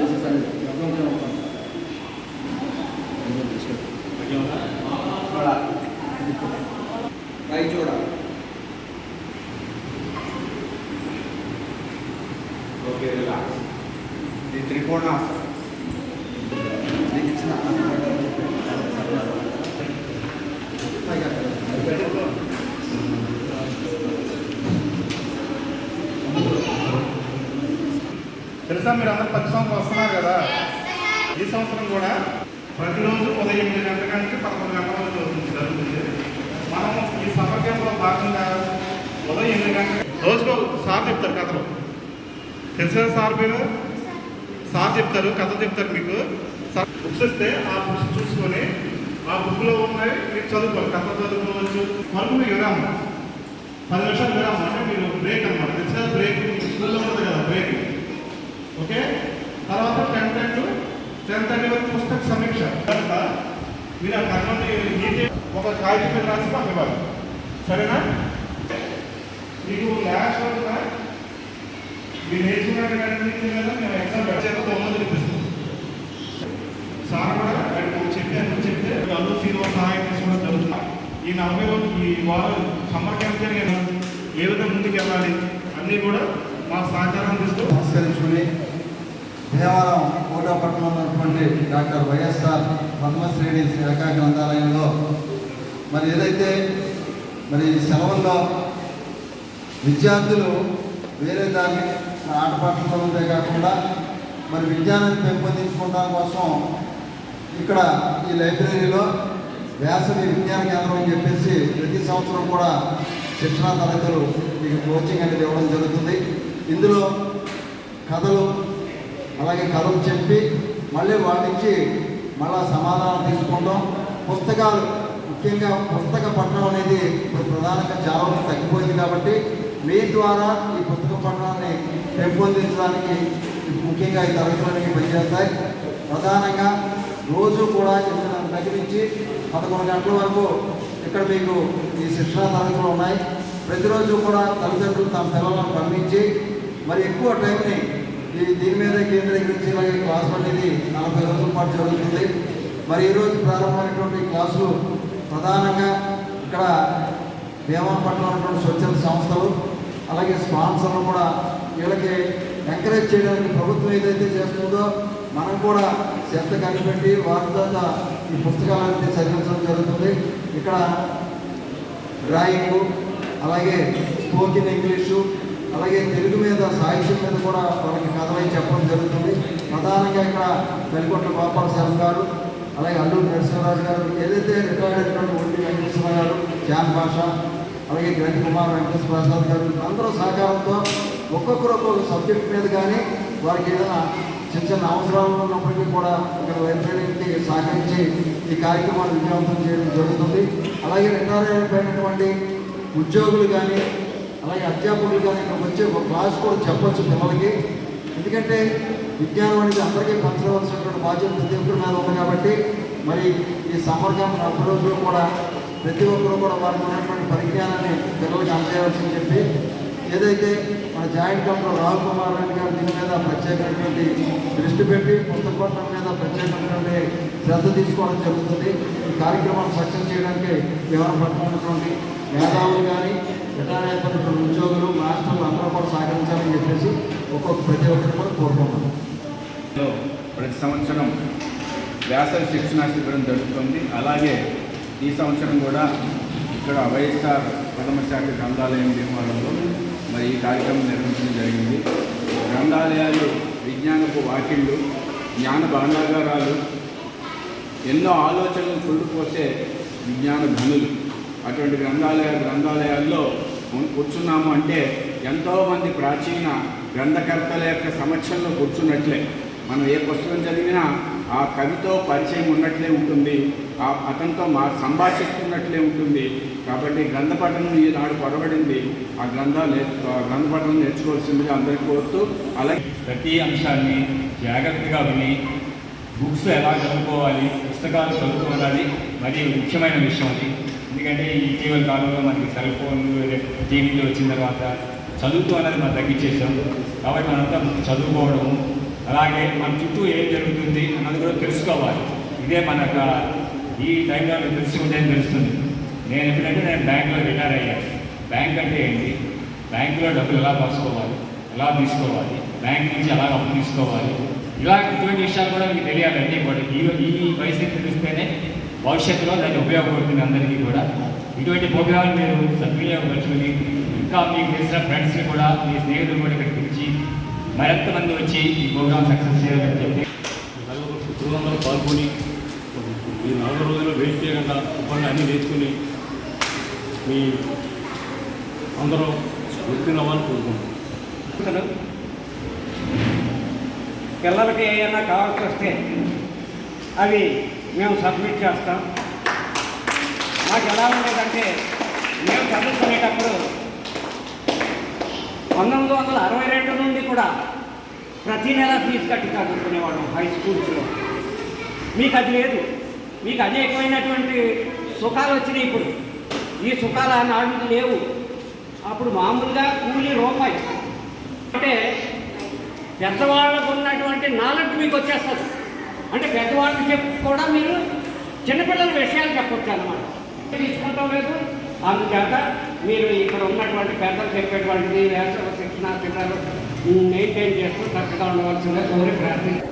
చేసేసాడు రాయచూడ okay relax ఇది త్రికోణాసనం నేను తెలుసా మీరు అందరు ప్రతి సంవత్సరం వస్తున్నారు కదా? ఈ సంవత్సరం కూడా ప్రతిరోజు ఉదయం ఎనిమిది గంటల నుంచి పదకొండు గంటల వరకు జరుగుతుంది. మనం ఈ సమ్మర్ క్యాంప్లో భాగంగా ఉదయం ఎనిమిది గంటల రోజుకో సార్ చెప్తారు కథలు. తెలిసిన సార్ మీరు సార్ చెప్తారు కథ చెప్తారు మీకు. సార్ బుక్స్ ఇస్తే ఆ బుక్స్ చూసుకొని ఆ బుక్లో ఉన్నాయి మీరు చదువుకోవాలి కథ చదువుకోవచ్చు. మీరు విరామం. పది నిమిషాలు విరామం. అంటే మీరు బ్రేక్ అనమాట తెలిసిన బ్రేక్. స్కూల్లో ఉంటుంది కదా బ్రేక్. ఓకే? తర్వాత ten ten to ten thirty వరకు పుస్తక సమీక్ష. తర్వాత మీరు ఆ కథని ఒక కాగితం మీద రాసి ఇవ్వాలి సరేనా? మీకు లాస్ట్ వరకు మీరు నేర్చుకున్నటువంటి కదా మేము ఎగ్జామ్ పెట్టేది తొమ్మిది అనిపిస్తుంది. సార్ కూడా ఆయన అని చెప్తే అందరూ శ్రీనివాస సహాయం తీసుకోవడం జరుగుతుంది. ఈ నలభై రోజులు ఈ వారం సమ్మర్ క్యాంప్ జరిగిన ఏ విధంగా ముందుకు వెళ్ళాలి అన్నీ కూడా మా సహకారం తీస్తూ నమస్కరించుకుని దేవాలయం కోటాపట్నంలో ఉన్నటువంటి డాక్టర్ వైఎస్ఆర్ పద్మశ్రేణి శాఖా గ్రంథాలయంలో మరి ఏదైతే మరి సెలవుల్లో విద్యార్థులు వేరే దాన్ని ఆటపాటలతో ఉండే కాకుండా మరి విజ్ఞానాన్ని పెంపొందించుకోవడం కోసం ఇక్కడ ఈ లైబ్రరీలో వేసవి విజ్ఞాన కేంద్రం అని చెప్పేసి ప్రతి సంవత్సరం కూడా శిక్షణా తరగతులు మీకు కోచింగ్ అనేది ఇవ్వడం జరుగుతుంది. ఇందులో కథలు అలాగే కథలు చెప్పి మళ్ళీ వాళ్ళ నుంచి మళ్ళా సమాధానం తీసుకుంటాం. పుస్తకాలు ముఖ్యంగా పుస్తక పఠనం అనేది ఇప్పుడు ప్రధానంగా చాలా వరకు తగ్గిపోయింది కాబట్టి మీ ద్వారా ఈ పుస్తక పఠనాన్ని పెంపొందించడానికి ముఖ్యంగా ఈ తరగతులన్నీ పనిచేస్తాయి. ప్రధానంగా రోజు కూడా ఎనిమిదిన్నర దగ్గర నుంచి పదకొండు గంటల వరకు ఇక్కడ మీకు ఈ శిక్షణ తరగతులు ఉన్నాయి. ప్రతిరోజు కూడా తల్లిదండ్రులు తమ పిల్లలను పంపించి మరి ఎక్కువ టైంని దీని మీద కేంద్రీకరించి ఇలాగే క్లాస్ అనేది నలభై రోజుల పాటు జరుగుతుంది. మరి ఈరోజు ప్రారంభమైనటువంటి క్లాసులు ప్రధానంగా ఇక్కడ భీమాపట్నం ఉన్నటువంటి స్వచ్ఛంద సంస్థలు అలాగే స్పాన్సర్లు కూడా వీళ్ళకి ఎంకరేజ్ చేయడానికి ప్రభుత్వం ఏదైతే చేస్తుందో మనం కూడా శ్రద్ధ కనిపెట్టి వారి తర్వాత ఈ పుస్తకాలన్నీ చదివించడం జరుగుతుంది. ఇక్కడ డ్రాయింగ్ అలాగే స్పోకెన్ ఇంగ్లీషు అలాగే తెలుగు మీద సాహిత్యం మీద కూడా వాళ్ళకి కథలై చెప్పడం జరుగుతుంది. ప్రధానంగా ఇక్కడ వెలికొట్ల గోపాల శర్మ గారు అలాగే అల్లూరు నరసింహరాజు గారు ఏదైతే రిటైర్డ్ అయినటువంటి ఒంటి వెంకటేశ్వర గారు జాన్ భాష అలాగే గ్రంథ్ కుమార్ వెంకటేశ్వర ప్రసాద్ గారు అందరూ సహకారంతో ఒక్కొక్కరు ఒక్కొక్క సబ్జెక్ట్ మీద కానీ వారికి ఏదైనా చిన్న చిన్న అవసరాలు ఉన్నప్పటికీ కూడా ఇక్కడ లైబ్రరీకి సహకరించి ఈ కార్యక్రమాన్ని విజయవంతం చేయడం జరుగుతుంది. అలాగే రిటైర్ అయిపోయినటువంటి ఉద్యోగులు కానీ అలాగే అధ్యాపకులు కానీ ఇక్కడికి వచ్చే ఒక క్లాస్ కూడా చెప్పచ్చు పిల్లలకి ఎందుకంటే విజ్ఞానం అనేది అందరికీ పంచవలసినటువంటి బాధ్యత ప్రతి ఒక్కరి మీద ఉంది కాబట్టి మరి ఈ సమ్మర్ క్యాంప్ నలభై రోజులు కూడా ప్రతి ఒక్కరు కూడా వారికి ఉన్నటువంటి పరిజ్ఞానాన్ని పిల్లలకి అందజేయవలసి చెప్పి ఏదైతే మన జాయింట్ కంపెనీ రాహుల్ కుమార్ రెడ్డి గారు దీని మీద ప్రత్యేకమైనటువంటి దృష్టి పెట్టి పుస్తక మీద ప్రత్యేకమైనటువంటి శ్రద్ధ తీసుకోవడం జరుగుతుంది. ఈ కార్యక్రమాన్ని సక్సెస్ చేయడానికి ఎవరు పట్టుకున్నటువంటి మేధావులు కానీ రిటైర్ ఉద్యోగులు మాస్టర్లు అందరూ కూడా సహకరించాలని చెప్పేసి ఒక్కొక్క ప్రతి ఒక్కరు కూడా కోరుకుంటున్నాం ప్రతి సంవత్సరం వేసవి శిక్షణా శిబిరం జరుగుతుంది. అలాగే ఈ సంవత్సరం కూడా ఇక్కడ వైఎస్ఆర్ ప్రథమ శాఖ గ్రంథాలయం నిర్మాణంలో మరి ఈ కార్యక్రమం నిర్వహించడం జరిగింది. గ్రంథాలయాలు విజ్ఞానపు వాకిళ్ళు జ్ఞాన భాండాగారాలు ఎన్నో ఆలోచనలు కుండిపోసే విజ్ఞాన ధనులు. అటువంటి గ్రంథాలయ గ్రంథాలయాల్లో కూర్చున్నాము అంటే ఎంతోమంది ప్రాచీన గ్రంథకర్తల యొక్క సమక్షంలో కూర్చున్నట్లే మనం ఏ పుస్తకం చదివినా ఆ కవితో పరిచయం ఉన్నట్లే ఉంటుంది. ఆ అతనితో మా సంభాషిస్తున్నట్లే ఉంటుంది. కాబట్టి గ్రంథ పఠనం ఈనాడు పొడబడింది ఆ గ్రంథాలు నేర్చు- ఆ గ్రంథ పఠనం నేర్చుకోవాల్సిందిగా అందరికీ కోరుతూ అలాగే ప్రతి అంశాన్ని జాగ్రత్తగా విని బుక్స్ ఎలా చదువుకోవాలి పుస్తకాలు చదువుకోవాలి మరి ముఖ్యమైన విషయం అది. ఎందుకంటే ఇటీవల కాలంలో మనకి సెల్ ఫోన్లు టీవీలు వచ్చిన తర్వాత చదువుతూ అనేది మనం తగ్గించేసాం కాబట్టి మనంతా చదువుకోవడం అలాగే మన చుట్టూ ఏం జరుగుతుంది అన్నది కూడా తెలుసుకోవాలి. ఇదే మన ఈ టైంలో తెలుసుకుంటే తెలుస్తుంది. నేను ఎప్పుడంటే నేను బ్యాంకులో రిటైర్ అయ్యాను బ్యాంక్ అంటే ఏంటి? బ్యాంకులో డబ్బులు ఎలా దాచుకోవాలి ఎలా తీసుకోవాలి? బ్యాంక్ నుంచి ఎలా అప్పు తీసుకోవాలి? ఇలా ఇటువంటి విషయాలు కూడా మీకు తెలియాలి అన్నీ కూడా. ఈ ఈ వయసుకి తెలిస్తేనే భవిష్యత్తులో దాన్ని ఉపయోగపడుతుంది అందరికీ కూడా. ఇటువంటి ప్రోగ్రాంలు మీరు సద్వినియోగపరుచుకొని ఇంకా మీకు తెలిసిన ఫ్రెండ్స్ని కూడా మీ స్నేహితులు కూడా ఇక్కడ పిలిచి మరింత మంది వచ్చి ఈ ప్రోగ్రామ్ సక్సెస్ చేయాలని చెప్పి. నలుగురు పుత్రులందరూ పాల్గొని ఈ నాలుగు రోజులు వెయిట్ చేయకుండా పనులు అన్నీ నేర్చుకుని మీ అందరూ గుర్తినవ్వాలని కోరుకుంటున్నాను పిల్లలకి ఏమైనా కావాల్సి వస్తే అవి మేము సబ్మిట్ చేస్తాం. మాకు ఎలా ఉండేదంటే మేము చదువుకునేటప్పుడు పంతొమ్మిది వందల అరవై రెండు నుండి కూడా ప్రతి నెల ఫీజు కట్టి చదువుకునేవాళ్ళం హై స్కూల్స్లో. మీకు అది లేదు. మీకు అనేకమైనటువంటి సుఖాలు వచ్చినాయి ఇప్పుడు. ఈ సుఖాలు ఆనాడు లేవు. అప్పుడు మామూలుగా కూలి రూపాయి. అంటే పెద్దవాళ్ళకు ఉన్నటువంటి నాలెడ్జ్ మీకు వచ్చేస్తుంది. అంటే పెద్దవాళ్ళకి చెప్పి కూడా మీరు చిన్నపిల్లల విషయాలు చెప్పొచ్చు అనమాట తీసుకుంటాం లేదు. అందుచేత మీరు ఇక్కడ ఉన్నటువంటి పెద్దలు చెప్పేటువంటిది వేసవ శిక్షణ పిల్లలు మెయింటైన్ చేస్తూ చక్కగా ఉండవలసిందే కోరి ప్రార్థించారు